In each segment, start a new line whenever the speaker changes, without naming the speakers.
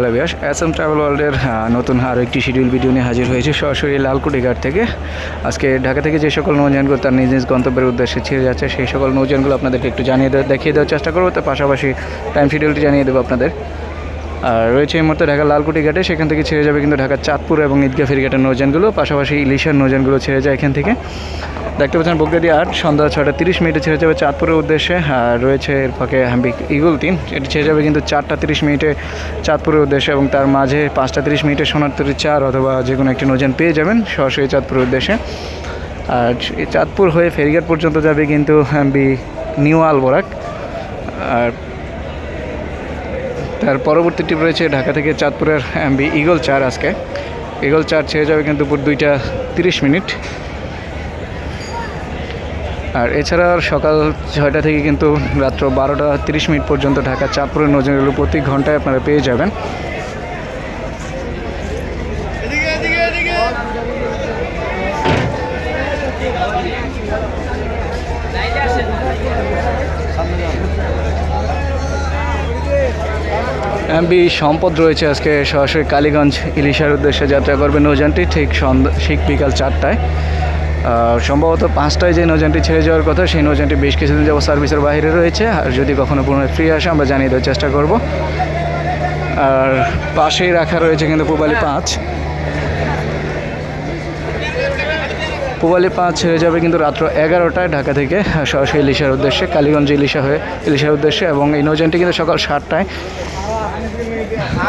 Hello বিয়াস S travel ওয়ার্ল্ডের নতুন আরও একটি শিডিউল ভিডিও নিয়ে হাজির হয়েছে সরাসরি লালকুটি ঘাট থেকে। আজকে ঢাকা থেকে যে সকল নৌযানগুলো তার নিজ নিজ গন্তব্যের উদ্দেশ্যে ছেড়ে যাচ্ছে, সেই সকল নৌযানগুলো আপনাদেরকে একটু জানিয়ে দেওয়া দেখিয়ে দেওয়ার চেষ্টা করব। তার পাশাপাশি টাইম শিডিউলটি জানিয়ে দেবো আপনাদের। আর রয়েছে এই মুহূর্তে ঢাকার লালকুটি ঘাটে। সেখান থেকে ছেড়ে যাবে কিন্তু ঢাকার চাঁদপুর এবং ঈদগাহ ফেরিঘাটের নৌযানগুলো। পাশাপাশি ইলিশার নৌযানগুলো ছেড়ে যায় এখান থেকে। দেখতে পাচ্ছেন বগদাদি আট, সন্ধ্যা ছটা তিরিশ মিনিটে ছেড়ে যাবে চাঁদপুরের উদ্দেশ্যে। আর রয়েছে এর ফাঁকে ইগুল তিন, এটি ছেড়ে যাবে কিন্তু চারটা তিরিশ মিনিটে চাঁদপুরের উদ্দেশ্যে এবং তার মাঝে পাঁচটা তিরিশ মিনিটে সোনারতরি চার অথবা যে কোনো একটি নৌযান পেয়ে যাবেন সরাসরি চাঁদপুরের উদ্দেশ্যে। আর চাঁদপুর হয়ে ফেরিঘাট পর্যন্ত যাবে কিন্তু হ্যাম্বি নিউ আলবোরাক। আর তার পরবর্তী ট্রিপ রয়েছে ঢাকা থেকে চাঁদপুরের এমবি ইগল চার আজকে। ইগল চার ছেড়ে যাবে কিন্তু দুপুর দুইটা তিরিশ মিনিট। আর এছাড়া সকাল ছয়টা থেকে কিন্তু রাত্র বারোটা তিরিশ মিনিট পর্যন্ত ঢাকা চাঁদপুরের নজরুল প্রতি ঘন্টায় আপনারা পেয়ে যাবেন। এমবি সম্পদ রয়েছে আজকে সরাসরি কালীগঞ্জ ইলিশার উদ্দেশ্যে যাত্রা করবে নৌযানটি ঠিক সন্ধ্যা ঠিক বিকাল চারটায়। আর সম্ভবত পাঁচটায় যে নৌযানটি ছেড়ে যাওয়ার কথা সেই নৌযানটি বেশ কিছুদিন যাব সার্ভিসের বাইরে রয়েছে। আর যদি কখনো পুনরায় ফ্রি আসে আমরা জানিয়ে দেওয়ার চেষ্টা করব। আর পাশেই রাখা রয়েছে কিন্তু পুবালি পাঁচ। পুবালি পাঁচ ছেড়ে যাবে কিন্তু রাত্র এগারোটায় ঢাকা থেকে সরাসরি ইলিশার উদ্দেশ্যে কালীগঞ্জ ইলিশা হয়ে ইলিশার উদ্দেশ্যে। এবং এই নৌযানটি কিন্তু সকাল সাতটায়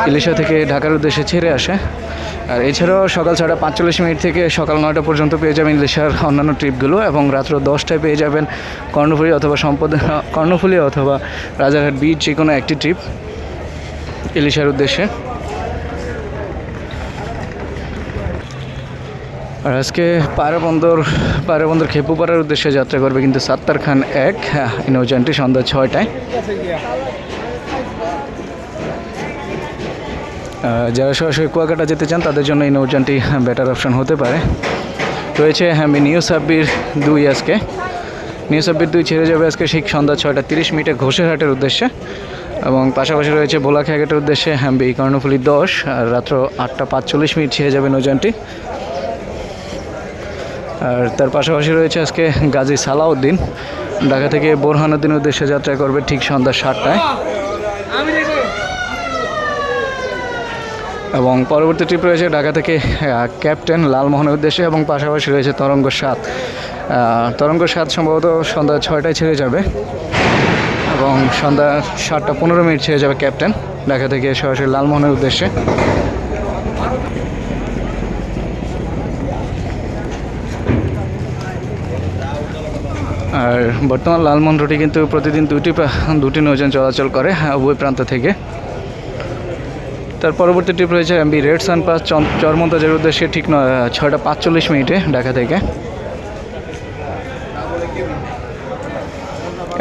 ইলিশা থেকে ঢাকার উদ্দেশ্যে ছেড়ে আসে। আর এছাড়াও সকাল ছটা পাঁচচল্লিশ মিনিট থেকে সকাল নয়টা পর্যন্ত পেয়ে যাবেন ইলিশার অন্যান্য ট্রিপগুলো এবং রাত্র দশটায় পেয়ে যাবেন কর্ণফুলী অথবা সম্পদ কর্ণফুলী অথবা রাজারহাট বিচ যে কোনো একটি ট্রিপ ইলিশার উদ্দেশ্যে। আর আজকে পায়রাবন্দর পায়রাবন্দর খেপুপাড়ার উদ্দেশ্যে যাত্রা করবে কিন্তু সাত্তার খান এক হ্যাঁ, এই নৌযানটি সন্ধ্যা ছয়টায়। যারা সরাসরি কুয়াকাটা যেতে চান, তাদের জন্য এই নৌযানটি বেটার অপশন হতে পারে। রয়েছে হ্যাঁ নিউ সাব্বির দুই আজকে। নিউ সাব্বির দুই ছেড়ে যাবে আজকে ঠিক সন্ধ্যা ছয়টা তিরিশ মিনিটে ঘোষেরহাটের উদ্দেশ্যে। এবং পাশাপাশি রয়েছে ভোলাখাঘাটের উদ্দেশ্যে হ্যাম্বি কর্ণফুলি দশ, আর রাত্র আটটা পাঁচচল্লিশ মিনিট ছেড়ে যাবে নৌযানটি। আর তার পাশাপাশি রয়েছে আজকে গাজী সালাউদ্দিন। ঢাকা থেকে বোরহানুদ্দিন উদ্দেশ্যে যাত্রা করবে ঠিক সন্ধ্যা সাতটায়। এবং পরবর্তী ট্রিপ রয়েছে ঢাকা থেকে ক্যাপ্টেন লালমোহনের উদ্দেশ্যে এবং পাশাপাশি রয়েছে তরঙ্গ সাত। তরঙ্গ সাত সম্ভবত সন্ধ্যা ছয়টায় ছেড়ে যাবে এবং সন্ধ্যা সাতটা পনেরো মিনিট ছেড়ে যাবে ক্যাপ্টেন ঢাকা থেকে সরাসরি লালমোহনের উদ্দেশ্যে। আর বর্তমান লালমোহন রুটে কিন্তু প্রতিদিন দুটি দুটি নৌযান চলাচল করে উভয় প্রান্ত থেকে। তার পরবর্তী ট্রিপ রয়েছে এমবি রেড সান পাস চরমন্তাজের উদ্দেশ্যে ঠিক নয় ছয়টা পাঁচচল্লিশ মিনিটে ঢাকা থেকে।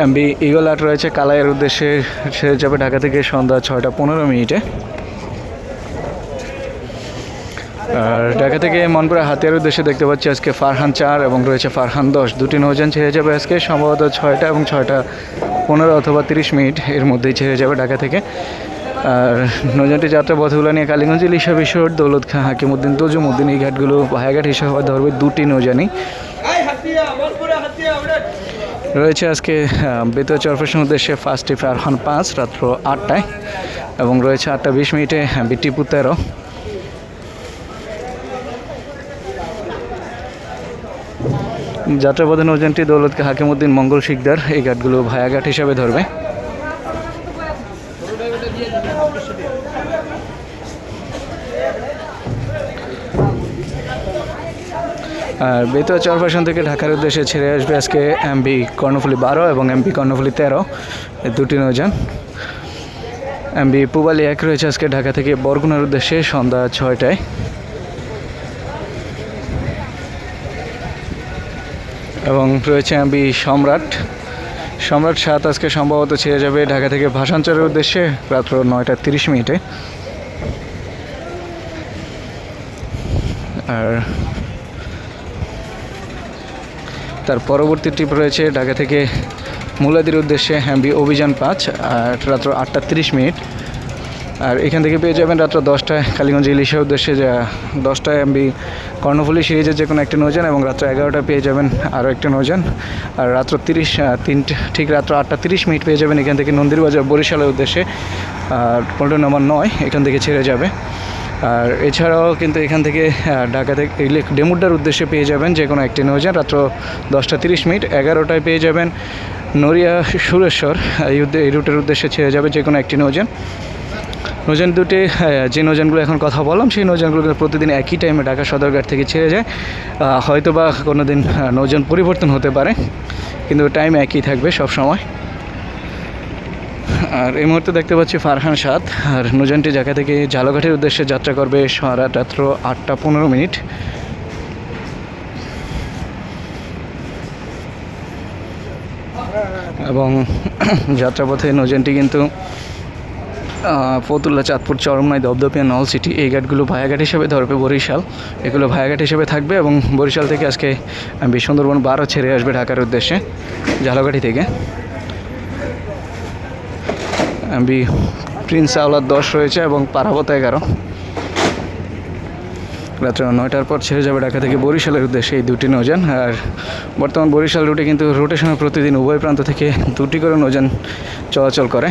এমবি ইগল আট রয়েছে, কালাইয়ের উদ্দেশ্যে সে যাবে ঢাকা থেকে সন্ধ্যা ছয়টা পনেরো মিনিটে। আর ঢাকা থেকে মন মনপুরা হাতিয়ার উদ্দেশ্যে দেখতে পাচ্ছি আজকে ফারহান চার এবং রয়েছে ফারহান দশ। দুটি নৌযান ছেড়ে যাবে আজকে, সম্ভবত ছয়টা এবং ছয়টা পনেরো অথবা তিরিশ মিনিট এর মধ্যেই ছেড়ে যাবে ঢাকা থেকে। আর নৌযানটি যাত্রা পথগুলো নিয়ে কালীগঞ্জ ইলিশা বিশ্বর দৌলত খাঁ হাকিমুদ্দিন তজুমুদ্দিন এই ঘাটগুলো ভায়াঘাট হিসাবে ধরবে দুটি নৌজানি রয়েছে আজকে বেতুয়া চরফেশন উদ্দেশ্যে ফার্স্ট ফার্স্টে ফারহান পাঁচ রাত্র আটটায়। এবং রয়েছে আটটা বিশ মিনিটে বিটিপু তেরো। যাত্রাপথে নৌযানটি দৌলতকে হাকিমুদ্দিন মঙ্গল শিকদার এই ঘাটগুলো ভায়াঘাট হিসাবে ধরবে। আর বেতুয়া চরফেশন থেকে ঢাকার উদ্দেশ্যে ছেড়ে আসবে আজকে এমবি কর্ণফুলি বারো এবং এমবি কর্ণফুলি তেরো। দুটি নৌযান। এমবি পুবালি এক রয়েছে আজকে ঢাকা থেকে বরগুনার উদ্দেশ্যে সন্ধ্যা ছয়টায়। এবং রয়েছে এমবি সম্রাট। সম্রাট সাত আজকে সম্ভবত ছেড়ে যাবে ঢাকা থেকে ভাষাঞ্চলের উদ্দেশ্যে রাত্র নয়টা তিরিশ মিনিটে। আর তার পরবর্তী ট্রিপ রয়েছে ঢাকা থেকে মুলাদির উদ্দেশ্যে হ্যাম্বি অভিযান পাঁচ, আর রাত্র আটটা তিরিশ মিনিট। আর এখান থেকে পেয়ে যাবেন রাত্র দশটায় কালীগঞ্জ ইলিশের উদ্দেশ্যে, যা দশটায় এমবি কর্ণফুলি সিরিজের যে কোনো একটা নৌযান এবং রাত্র এগারোটায় পেয়ে যাবেন আরও একটা নৌযান। আর রাত্র তিরিশ তিনটে ঠিক রাত্র আটটা তিরিশ মিনিট পেয়ে যাবেন এখান থেকে নন্দীরবাজার বরিশালের উদ্দেশ্যে, আর পল্টন নম্বর নয় এখান থেকে ছেড়ে যাবে। আর এছাড়াও কিন্তু এখান থেকে ঢাকা থেকে ডেমুড্ডার উদ্দেশ্যে পেয়ে যাবেন যে কোনো একটি নৌযান রাত্র দশটা তিরিশ মিনিট, এগারোটায় পেয়ে যাবেন নড়িয়া সুরেশ্বর। এই রুটের উদ্দেশ্যে ছেড়ে যাবে যে কোনো একটি নৌযান নৌযান দুটি যে নৌযানগুলো এখন কথা বললাম, সেই নৌযানগুলো কিন্তু প্রতিদিন একই টাইমে ঢাকা সদরঘাট থেকে ছেড়ে যায়। হয়তো বা কোনো দিন নৌযান পরিবর্তন হতে পারে, কিন্তু টাইম একই থাকবে সব সময় আর এই মুহূর্তে দেখতে পাচ্ছি ফারহান সাদ, আর নৌযানটি জায়গা থেকে ঝালঘাটের উদ্দেশ্যে যাত্রা করবে সারা রাত্র আটটা পনেরো মিনিট। এবং যাত্রাপথে নৌযানটি কিন্তু ফতুল্লা, চাঁদপুর, চরমনাই দপদপিয়া নল সিটি, এই ঘাটগুলো ভায়াঘাট হিসেবে ধরবে বরিশাল। এগুলো ভায়াঘাট হিসেবে থাকবে এবং বরিশাল থেকে আজকে সুন্দরবন বারো ছেড়ে আসবে ঢাকার উদ্দেশ্যে, ঝালকাঠি থেকে। বি প্রিন্স আওলাদ দশ রয়েছে এবং পারাবত এগারো। রাত্র নয়টার পর ছেড়ে যাবে ঢাকা থেকে বরিশালের উদ্দেশ্যে এই দুটি নৌযান। আর বর্তমান বরিশাল রুটে কিন্তু রোটেশনে প্রতিদিন উভয় প্রান্ত থেকে দুটি করে নৌযান চলাচল করে।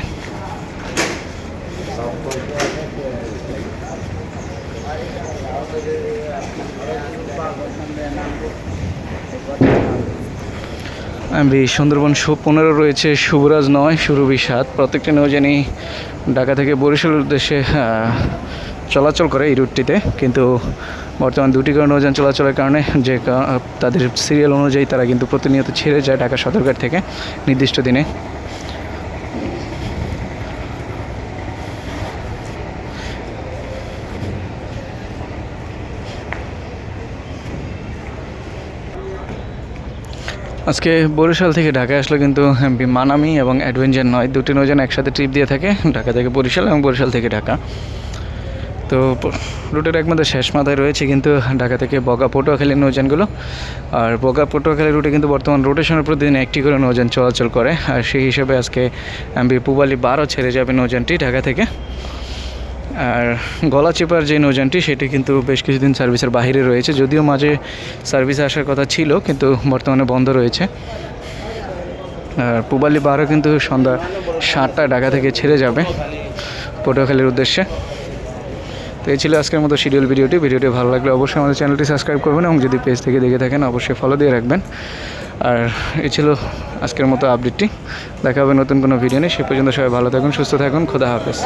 আমি সুন্দরবন শো পনেরো রয়েছে, শুভরাজ নয়, সুরভি সাত। প্রত্যেকটি নৌযানই ঢাকা থেকে বরিশালের উদ্দেশ্যে চলাচল করে এই রুটটিতে। কিন্তু বর্তমান দুটি করে নৌযান চলাচলের কারণে যে তাদের সিরিয়াল অনুযায়ী তারা কিন্তু প্রতিনিয়ত ছেড়ে যায় ঢাকা সদরঘাট থেকে নির্দিষ্ট দিনে। আজকে বরিশাল থেকে ঢাকায় আসলে কিন্তু মানামি এবং অ্যাডভেঞ্চার নয়। দুটি নৌযান একসাথে ট্রিপ দিয়ে থাকে, ঢাকা থেকে বরিশাল এবং বরিশাল থেকে ঢাকা। তো রুটের একমাত্র শেষ মাথায় রয়েছে কিন্তু ঢাকা থেকে বগা পটুয়াখালীর নৌযানগুলো। আর বগা পটুয়াখালী রুটে কিন্তু বর্তমান রোটেশনের প্রতিদিন একটি করে নৌযান চলাচল করে। আর সেই হিসেবে আজকে এমবি পুবালি বারো ছেড়ে যাবে নৌযানটি ঢাকা থেকে। আর গলা চেপার যে নৌযানটি, সেটি কিন্তু বেশ কিছুদিন সার্ভিসের বাইরে রয়েছে। যদিও মাঝে সার্ভিসে আসার কথা ছিল, কিন্তু বর্তমানে বন্ধ রয়েছে। আর পুবালি বারো কিন্তু সন্ধ্যা সাতটায় ঢাকা থেকে ছেড়ে যাবে পটুয়াখালীর উদ্দেশ্যে। তো এই ছিল আজকের মতো শিডিউল ভিডিওটি। ভিডিওটি ভালো লাগলে অবশ্যই আমাদের চ্যানেলটি সাবস্ক্রাইব করবেন এবং যদি পেজ থেকে দেখে থাকেন, অবশ্যই ফলো দিয়ে রাখবেন। আর এই ছিল আজকের মতো আপডেটটি দেখা হবে নতুন কোনো ভিডিও নেই সে পর্যন্ত সবাই ভালো থাকুন, সুস্থ থাকুন। খোদা হাফেজ।